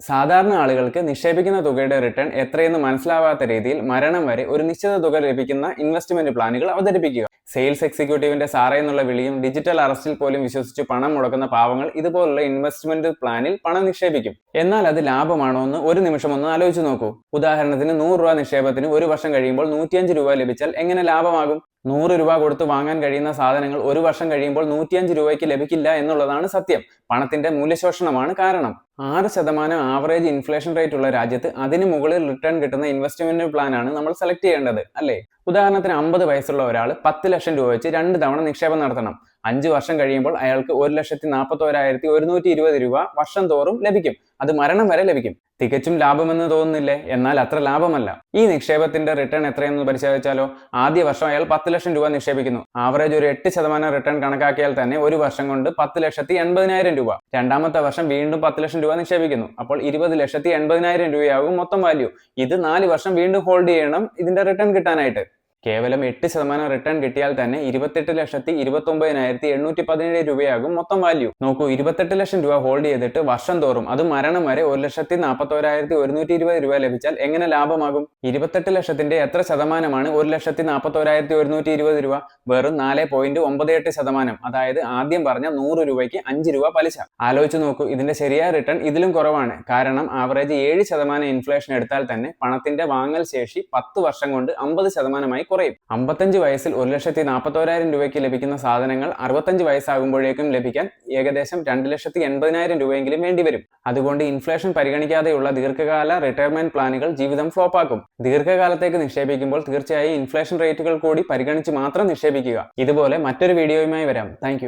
സാധാരണ ആളുകൾക്ക് നിക്ഷേപിക്കുന്ന തുകയുടെ റിട്ടേൺ എത്രയെന്ന് മനസ്സിലാവാത്ത രീതിയിൽ മരണം വരെ ഒരു നിശ്ചിത തുക ലഭിക്കുന്ന ഇൻവെസ്റ്റ്മെന്റ് പ്ലാനുകൾ അവതരിപ്പിക്കുക. സെയിൽസ് എക്സിക്യൂട്ടീവിന്റെ സാറേ എന്നുള്ള വിളിയും ഡിജിറ്റൽ അറസ്റ്റിൽ പോലും വിശ്വസിച്ച് പണം മുടക്കുന്ന പാവങ്ങൾ ഇതുപോലുള്ള ഇൻവെസ്റ്റ്മെന്റ് പ്ലാനിൽ പണം നിക്ഷേപിക്കും. എന്നാൽ അത് ലാഭമാണോ എന്ന് ഒരു നിമിഷം ഒന്ന് ആലോചിച്ച് നോക്കൂ. ഉദാഹരണത്തിന് നൂറ് രൂപ നിക്ഷേപത്തിന് ഒരു വർഷം കഴിയുമ്പോൾ നൂറ്റിയഞ്ച് രൂപ ലഭിച്ചാൽ എങ്ങനെ ലാഭമാകും? നൂറ് രൂപ കൊടുത്ത് വാങ്ങാൻ കഴിയുന്ന സാധനങ്ങൾ ഒരു വർഷം കഴിയുമ്പോൾ നൂറ്റിയഞ്ച് രൂപയ്ക്ക് ലഭിക്കില്ല എന്നുള്ളതാണ് സത്യം. പണത്തിന്റെ മൂല്യശോഷണമാണ് കാരണം. ആറ് ശതമാനം ആവറേജ് ഇൻഫ്ലേഷൻ റേറ്റ് ഉള്ള രാജ്യത്ത് അതിന് മുകളിൽ റിട്ടേൺ കിട്ടുന്ന ഇൻവെസ്റ്റ്മെന്റ് പ്ലാനാണ് നമ്മൾ സെലക്ട് ചെയ്യേണ്ടത് അല്ലേ? ഉദാഹരണത്തിന് അമ്പത് വയസ്സുള്ള ഒരാൾ പത്ത് ലക്ഷം രൂപ വെച്ച് രണ്ട് തവണ നിക്ഷേപം നടത്തണം. അഞ്ച് വർഷം കഴിയുമ്പോൾ അയാൾക്ക് ഒരു ലക്ഷത്തി നാൽപ്പത്തോരായിരത്തി ഒരുന്നൂറ്റി ഇരുപത് രൂപ വർഷം തോറും ലഭിക്കും. അത് മരണം വരെ ലഭിക്കും. തികച്ചും ലാഭമെന്ന് തോന്നുന്നില്ലേ? എന്നാൽ അത്ര ലാഭമല്ല. ഈ നിക്ഷേപത്തിന്റെ റിട്ടേൺ എത്രയെന്ന് പരിശോധിച്ചാലോ? ആദ്യ വർഷം അയാൾ പത്ത് ലക്ഷം രൂപ നിക്ഷേപിക്കുന്നു. ആവറേജ് ഒരു എട്ട് ശതമാനം റിട്ടേൺ കണക്കാക്കിയാൽ തന്നെ ഒരു വർഷം കൊണ്ട് പത്ത് ലക്ഷത്തി എൺപതിനായിരം രൂപ. രണ്ടാമത്തെ വർഷം വീണ്ടും പത്ത് ലക്ഷം രൂപ നിക്ഷേപിക്കുന്നു. അപ്പോൾ ഇരുപത് ലക്ഷത്തി എൺപതിനായിരം രൂപയാകും മൊത്തം വാല്യൂ ഇത് നാല് വർഷം വീണ്ടും ഹോൾഡ് ചെയ്യണം ഇതിന്റെ റിട്ടേൺ കിട്ടാനായിട്ട്. കേവലം എട്ട് ശതമാനം റിട്ടേൺ കിട്ടിയാൽ തന്നെ ഇരുപത്തെട്ട് ലക്ഷത്തി ഇരുപത്തി ഒമ്പതിനായിരത്തി എണ്ണൂറ്റി പതിനേഴ് രൂപയാകും മൊത്തം വാല്യൂ നോക്കൂ ഇരുപത്തെട്ട് ലക്ഷം രൂപ ഹോൾഡ് ചെയ്തിട്ട് വർഷം തോറും അത് മരണം വരെ ഒരു ലക്ഷത്തി നാൽപ്പത്തോരായിരത്തി ഒരുന്നൂറ്റി ഇരുപത് രൂപ ലഭിച്ചാൽ എങ്ങനെ ലാഭമാകും? ഇരുപത്തെട്ട് ലക്ഷത്തിന്റെ എത്ര ശതമാനമാണ് ഒരു ലക്ഷത്തി നാൽപ്പത്തോരായിരത്തി ഒരുന്നൂറ്റി ഇരുപത് രൂപ? വെറും നാല് പോയിന്റ് ഒമ്പത് എട്ട് ശതമാനം. അതായത് ആദ്യം പറഞ്ഞ നൂറ് രൂപയ്ക്ക് അഞ്ച് രൂപ പലിശ. ആലോചിച്ച് നോക്കൂ ഇതിന്റെ ശരിയായ റിട്ടേൺ ഇതിലും കുറവാണ്. കാരണം ആവറേജ് ഏഴ് ശതമാനം ഇൻഫ്ലേഷൻ എടുത്താൽ തന്നെ പണത്തിന്റെ വാങ്ങൽ ശേഷി പത്ത് വർഷം കൊണ്ട് അമ്പത് ശതമാനമായി കുറയും. അമ്പത്തഞ്ച് വയസ്സിൽ ഒരു ലക്ഷത്തി നാൽപ്പത്തോരായിരം രൂപയ്ക്ക് ലഭിക്കുന്ന സാധനങ്ങൾ അറുപത്തഞ്ച് വയസ്സാകുമ്പോഴേക്കും ലഭിക്കാൻ ഏകദേശം രണ്ട് ലക്ഷത്തി എൺപതിനായിരം രൂപയെങ്കിലും വേണ്ടിവരും അതുകൊണ്ട് ഇൻഫ്ലേഷൻ പരിഗണിക്കാതെയുള്ള ദീർഘകാല റിട്ടയർമെന്റ് പ്ലാനുകൾ ജീവിതം ഫ്ലോപ്പാക്കും. ദീർഘകാലത്തേക്ക് നിക്ഷേപിക്കുമ്പോൾ തീർച്ചയായും ഇൻഫ്ലേഷൻ റേറ്റുകൾ കൂടി പരിഗണിച്ച് മാത്രം നിക്ഷേപിക്കുക. ഇതുപോലെ മറ്റൊരു വീഡിയോയുമായി വരാം. താങ്ക്